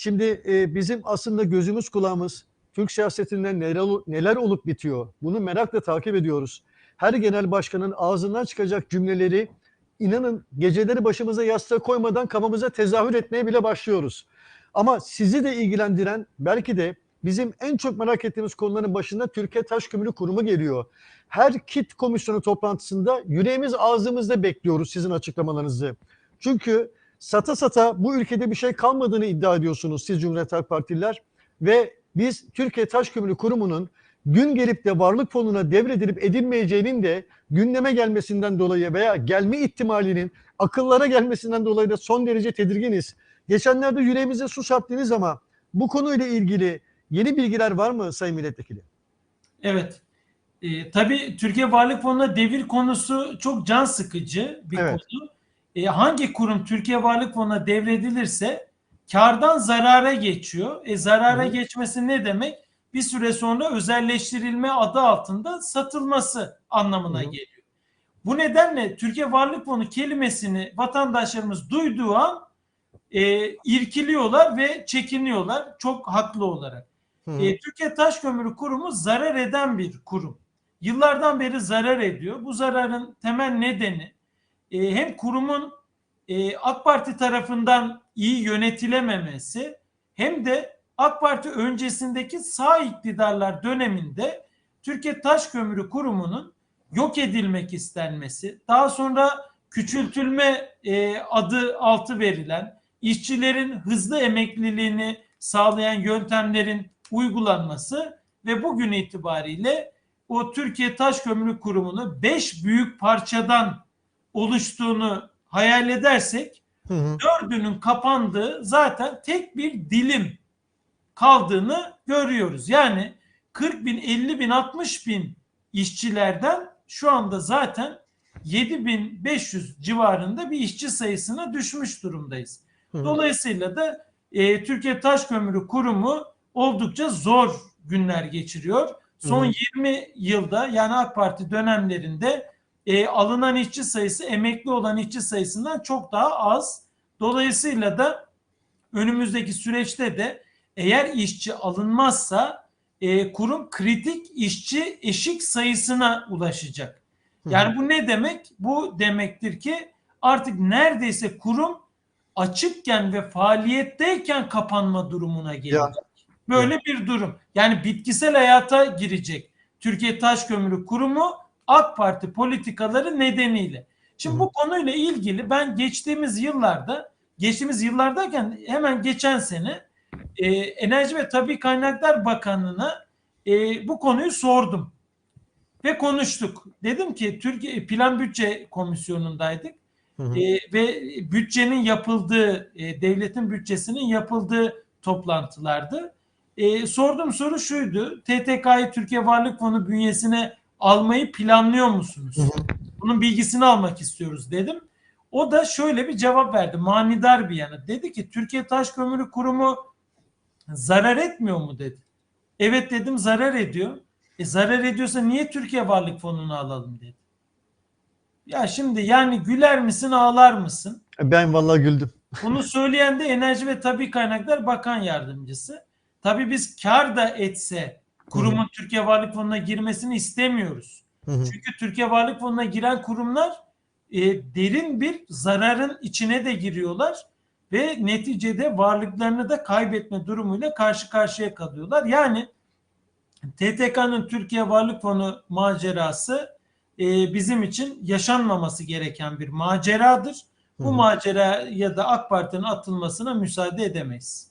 Şimdi e, bizim aslında gözümüz kulağımız Türk siyasetinden neler, neler olup bitiyor. Bunu merakla takip ediyoruz. Her genel başkanın ağzından çıkacak cümleleri inanın geceleri başımıza yastığa koymadan kafamıza tezahür etmeye bile başlıyoruz. Ama sizi de ilgilendiren belki de bizim en çok merak ettiğimiz konuların başında Türkiye Taş Kömürü Kurumu geliyor. Her kit komisyonu toplantısında yüreğimiz ağzımızda bekliyoruz sizin açıklamalarınızı. Çünkü sata sata bu ülkede bir şey kalmadığını iddia ediyorsunuz siz Cumhuriyet Halk Partililer ve biz Türkiye Taş Kömürü Kurumu'nun gün gelip de varlık fonuna devredilip edilmeyeceğinin de gündeme gelmesinden dolayı veya gelme ihtimalinin akıllara gelmesinden dolayı da son derece tedirginiz. Geçenlerde yüreğimize su serptiniz ama bu konuyla ilgili yeni bilgiler var mı Sayın Milletvekili? Evet. E, tabii Türkiye Varlık Fonu'na devir konusu çok can sıkıcı bir Evet. konu. E, hangi kurum Türkiye Varlık Fonu'na devredilirse kardan zarara geçiyor. E, zarara hı. geçmesi ne demek? Bir süre sonra özelleştirilme adı altında satılması anlamına hı. geliyor. Bu nedenle Türkiye Varlık Fonu kelimesini vatandaşlarımız duyduğu an e, irkiliyorlar ve çekiniyorlar çok haklı olarak. Hı. E, Türkiye Taş Kömürü Kurumu zarar eden bir kurum. Yıllardan beri zarar ediyor. Bu zararın temel nedeni e, hem kurumun e, AK Parti tarafından iyi yönetilememesi hem de AK Parti öncesindeki sağ iktidarlar döneminde Türkiye Taş Kömürü Kurumu'nun yok edilmek istenmesi, daha sonra küçültülme e, adı altı verilen, işçilerin hızlı emekliliğini sağlayan yöntemlerin uygulanması ve bugün itibariyle o Türkiye Taş Kömürü Kurumu'nu beş büyük parçadan oluştuğunu hayal edersek Hı hı. dördünün kapandığı zaten tek bir dilim kaldığını görüyoruz. Yani 40 bin, 50 bin, 60 bin işçilerden şu anda zaten 7500 civarında bir işçi sayısına düşmüş durumdayız. Hı. Dolayısıyla da e, Türkiye Taş Kömürü Kurumu oldukça zor günler geçiriyor. Son Hı hı. 20 yılda yani AK Parti dönemlerinde e, alınan işçi sayısı emekli olan işçi sayısından çok daha az. Dolayısıyla da önümüzdeki süreçte de eğer işçi alınmazsa e, kurum kritik işçi eşik sayısına ulaşacak. Yani bu ne demek? Bu demektir ki artık neredeyse kurum açıkken ve faaliyetteyken kapanma durumuna gelecek. Ya. Böyle bir durum. Yani bitkisel hayata girecek. Türkiye Taş Kömürü Kurumu AK Parti politikaları nedeniyle. Şimdi Hı bu konuyla ilgili ben geçtiğimiz yıllarda, geçtiğimiz yıllardayken hemen geçen sene e, Enerji ve Tabii Kaynaklar Bakanlığı'na e, bu konuyu sordum ve konuştuk. Dedim ki Türkiye Plan Bütçe Komisyonu'ndaydık Hı hı. E, ve bütçenin yapıldığı, e, devletin bütçesinin yapıldığı toplantılardı. E, sorduğum soru şuydu. TTK'yı Türkiye Varlık Fonu bünyesine almayı planlıyor musunuz? Hı hı. Bunun bilgisini almak istiyoruz dedim. O da şöyle bir cevap verdi. Manidar bir yana. Dedi ki Türkiye Taş Kömürü Kurumu zarar etmiyor mu dedi. Evet dedim zarar ediyor. E zarar ediyorsa niye Türkiye Varlık Fonu'nu alalım dedi. Ya şimdi yani güler misin ağlar mısın? Ben vallahi güldüm. Bunu söyleyen de Enerji ve Tabii Kaynaklar Bakan Yardımcısı. Tabii biz kar da etse kurumun Türkiye Varlık Fonu'na girmesini istemiyoruz. Hı hı. Çünkü Türkiye Varlık Fonu'na giren kurumlar e, derin bir zararın içine de giriyorlar ve neticede varlıklarını da kaybetme durumuyla karşı karşıya kalıyorlar. Yani TTK'nın Türkiye Varlık Fonu macerası e, bizim için yaşanmaması gereken bir maceradır. Hı Bu hı. maceraya da AK Parti'nin atılmasına müsaade edemeyiz.